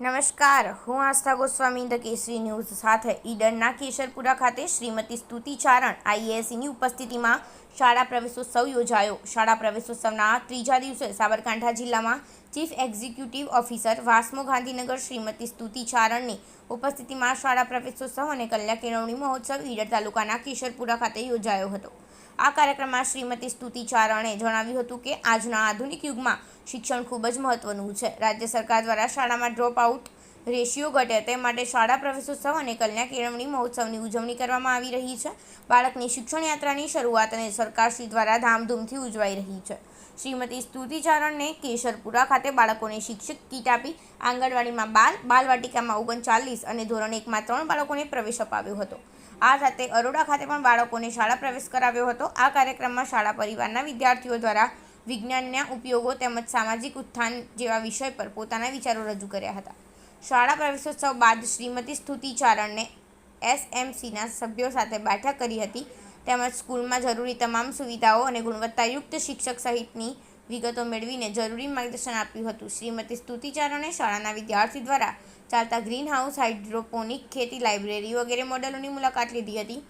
નમસ્કાર, હું આસ્થા Goswami, the Kesari news સાથે ઈડરના કેશરપુરા ખાતે શ્રીમતી સ્તુતિ ચારણ, આઈએએસસીની ઉપસ્થિતિમાં શાળા પ્રવેશોત્સવ યોજાયો. શાળા પ્રવેશોત્સવના ત્રીજા દિવસે સાબરકાંઠા જિલ્લામાં ચીફ એક્ઝિક્યુટિવ ઓફિસર વાસ્મો ગાંધીનગર શ્રીમતી સ્તુતિ ચારણની ઉપસ્થિતિમાં શાળા પ્રવેશોત્સવ અને કલ્યા કેળવણી મહોત્સવ ઈડર તાલુકાના કિશોરપુરા ખાતે યોજાયો હતો. આ કાર્યક્રમમાં શ્રીમતી સ્તુતિ ચારણે જણાવ્યું હતું કે, આજના આધુનિક યુગમાં શિક્ષણ ખૂબ જ મહત્વનું છે. રાજ્ય સરકાર દ્વારા શાળામાં ડ્રોપ આઉટ રેશિયો ઘટે તે માટે શાળા પ્રવેશોત્સવ અને કન્યા કેળવણી મહોત્સવની ઉજવણી કરવામાં આવી રહી છે. બાળકની શિક્ષણ યાત્રાની શરૂઆત અને સરકારશ્રી દ્વારા ધામધૂમથી ઉજવાઈ રહી છે. શ્રીમતી સ્તુતિ ચારણને કેશરપુરા ખાતે બાળકોને શિક્ષક કીટ આપી આંગણવાડીમાં બાલ, બાલવાટિકામાં ઓગણચાલીસ અને ધોરણ એકમાં ત્રણ બાળકોને પ્રવેશ અપાવ્યો હતો. આ સાથે અરોડા ખાતે પણ બાળકોને શાળા પ્રવેશ કરાવ્યો હતો. આ કાર્યક્રમમાં શાળા પરિવારના વિદ્યાર્થીઓ દ્વારા વિજ્ઞાનના ઉપયોગો તેમજ સામાજિક ઉત્થાન જેવા વિષય પર પોતાના વિચારો રજૂ કર્યા હતા. શાળા પ્રવેશોત્સવ બાદ શ્રીમતી સ્તુતિ ચારણને એસએમસીના સભ્યો સાથે બેઠક કરી હતી. તેમજ સ્કૂલમાં જરૂરી તમામ સુવિધાઓ અને ગુણવત્તાયુક્ત શિક્ષક સહિતની વિગતો મેળવીને જરૂરી માર્ગદર્શન આપ્યું હતું. શ્રીમતી સ્તુતિ ચારણે શાળાના વિદ્યાર્થી દ્વારા ચાલતા ગ્રીન હાઉસ હાઇડ્રોપોનિક ખેતી લાઇબ્રેરી વગેરે મોડેલોની મુલાકાત લીધી હતી.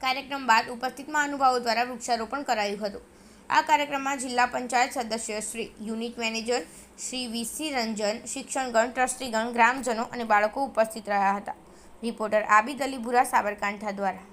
કાર્યક્રમ બાદ ઉપસ્થિત મહાનુભાવો દ્વારા વૃક્ષારોપણ કરાયું હતું. આ કાર્યક્રમમાં જિલ્લા પંચાયત સદસ્ય Shri, unit manager Shri VC Ranjan, શિક્ષણગણ, ટ્રસ્ટીગણ, ગ્રામજનો અને બાળકો ઉપસ્થિત રહ્યા હતા. રિપોર્ટર આબિદ અલી ભુરા સાબરકાંઠા દ્વારા.